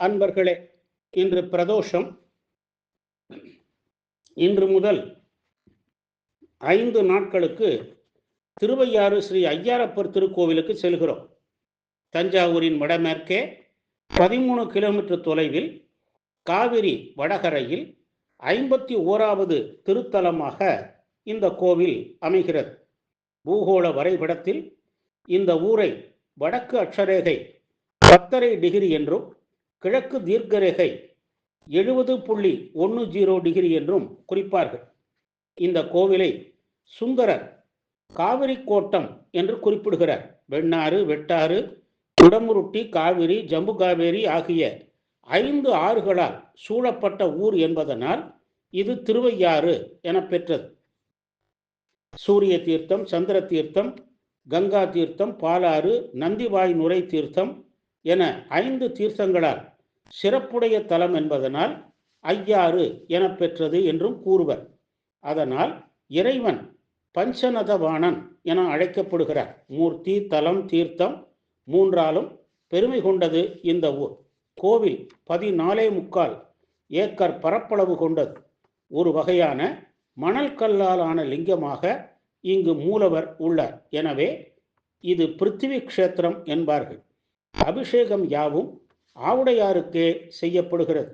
அன்பர்களே இன்று பிரதோஷம். இன்று முதல் ஐந்து நாட்களுக்கு திருவையாறு ஸ்ரீ ஐயாரப்பர் திருக்கோவிலுக்கு செல்கிறோம். தஞ்சாவூரின் வடமேற்கே பதிமூணு கிலோமீட்டர் தொலைவில் காவிரி வடகரையில் ஐம்பத்தி ஓராவது திருத்தலமாக இந்த கோவில் அமைகிறது. பூகோள வரைபடத்தில் இந்த ஊரை வடக்கு அட்சரேகை பத்தரை டிகிரி என்றும் கிழக்கு தீர்க்கரேகை எழுபது புள்ளி ஒன்று ஜீரோ டிகிரி என்றும் குறிப்பார்கள். இந்த கோவிலை சுந்தரர் காவிரி கோட்டம் என்று குறிப்பிடுகிறார். வெண்ணாறு வெட்டாறு குடமுருட்டி காவிரி ஜம்பு காவேரி ஆகிய ஐந்து ஆறுகளால் சூழப்பட்ட ஊர் என்பதனால் இது திருவையாறு என பெற்றது. சூரிய தீர்த்தம் சந்திர தீர்த்தம் கங்கா தீர்த்தம் பாலாறு நந்திவாய் நுரை தீர்த்தம் என ஐந்து தீர்த்தங்களால் சிறப்புடைய தலம் என்பதனால் ஐயாறு என பெற்றது என்றும் கூறுவர். அதனால் இறைவன் பஞ்சநதவாணன் என அழைக்கப்படுகிறார். மூர்த்தி தலம் தீர்த்தம் மூன்றாலும் பெருமை கொண்டது இந்த ஊர். கோவில் பதினாலே முக்கால் ஏக்கர் பரப்பளவு கொண்டது ஒரு வகையான மணல் கல்லாலான லிங்கமாக இங்கு மூலவர் உள்ளார். எனவே இது பிருத்திவி க்ஷேத்திரம் என்பார்கள். அபிஷேகம் யாவும் ஆவுடையாருக்கே செய்யப்படுகிறது.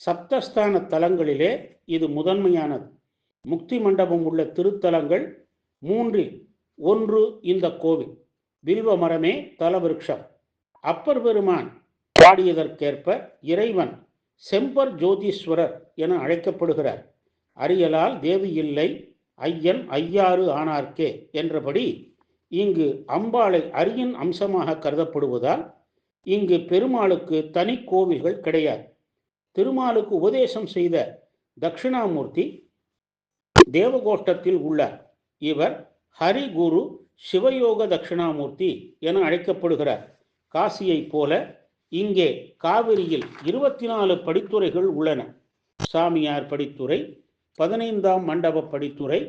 சப்தஸ்தான தலங்களிலே இது முதன்மையானது. முக்தி மண்டபம் உள்ள திருத்தலங்கள் மூன்றில் ஒன்று இந்த கோவில். வில்வ மரமே தலவிருஷம் அப்பர் பெருமான் பாடியதற்கேற்ப இறைவன் செம்பர் ஜோதீஸ்வரர் என அழைக்கப்படுகிறார். அரியலால் தேவி இல்லை ஐயன் ஐயாறு ஆனார்க்கே என்றபடி இங்கு அம்பாளை அரியின் அம்சமாக கருதப்படுவதால் இங்கு பெருமாளுக்கு தனி கோவில்கள் கிடையாது. திருமாலுக்கு உபதேசம் செய்த தட்சிணாமூர்த்தி தேவகோஷ்டத்தில் உள்ளார். இவர் ஹரிகுரு சிவயோக தட்சிணாமூர்த்தி என அழைக்கப்படுகிறார். காசியைப் போல இங்கே காவிரியில் இருபத்தி நாலு படித்துறைகள் உள்ளன. சாமியார் படித்துறை பதினைந்தாம் மண்டப படித்துறை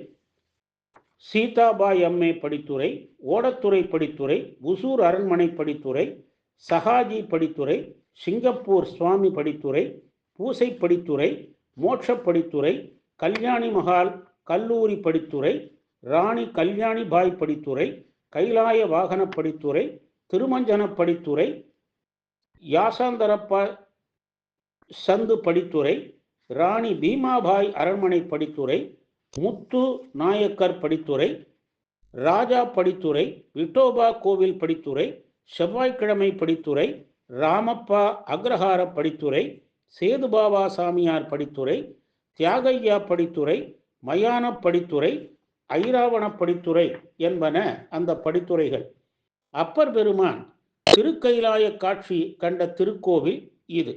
சீதாபாய் அம்மே படித்துறை ஓடத்துறை படித்துறை உசூர் அரண்மனை படித்துறை சஹாஜி படித்துறை சிங்கப்பூர் சுவாமி படித்துறை பூசை படித்துறை மோட்ச படித்துறை கல்யாணி மகால் கல்லூரி படித்துறை ராணி கல்யாணி பாய் படித்துறை கைலாய வாகன படித்துறை திருமஞ்சன படித்துறை யாசாந்தரப்ப சந்து படித்துறை ராணி பீமாபாய் அரண்மனை படித்துறை முத்து நாயக்கர் படித்துறை ராஜா படித்துறை விட்டோபா கோவில் படித்துறை செவ்வாய்க்கிழமை படித்துறை ராமப்பா அக்ரஹார படித்துறை சேதுபாபா சாமியார் படித்துறை தியாகையா படித்துறை மயான படித்துறை ஐராவண படித்துறை என்பன அந்த படித்துறைகள். அப்பர் பெருமான் திருக்கைலாய காட்சி கண்ட திருக்கோவில் இது.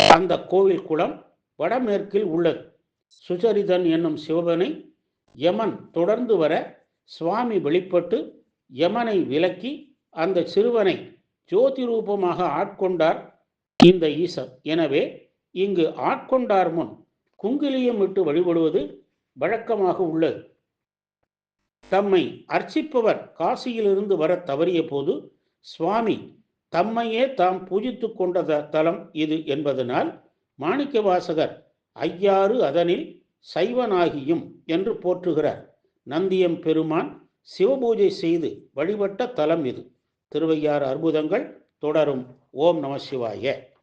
அந்த கோவில் குளம் வடமேற்கில் உள்ளது. சுச்சரிதன் என்னும் சிவபனை யமன் தொடர்ந்து வர சுவாமி வெளிப்பட்டு யமனை விலக்கி அந்த சிறுவனை ஜோதி ரூபமாக ஆட்கொண்டார் இந்த ஈசர். எனவே இங்கு ஆட்கொண்டார் முன் குங்கிலியம் விட்டு வழிபடுவது வழக்கமாக உள்ளது. தம்மை அர்ச்சிப்பவர் காசியிலிருந்து வர தவறிய போது சுவாமி தம்மையே தாம் பூஜித்து கொண்ட தலம் இது என்பதனால் மாணிக்க வாசகர் ஐயாறு அதனில் சைவனாகியும் என்று போற்றுகிறார். நந்தியம் பெருமான் சிவபூஜை செய்து வழிபட்ட தலம் இது. திருவையாறு அற்புதங்கள் தொடரும். ஓம் நம சிவாய.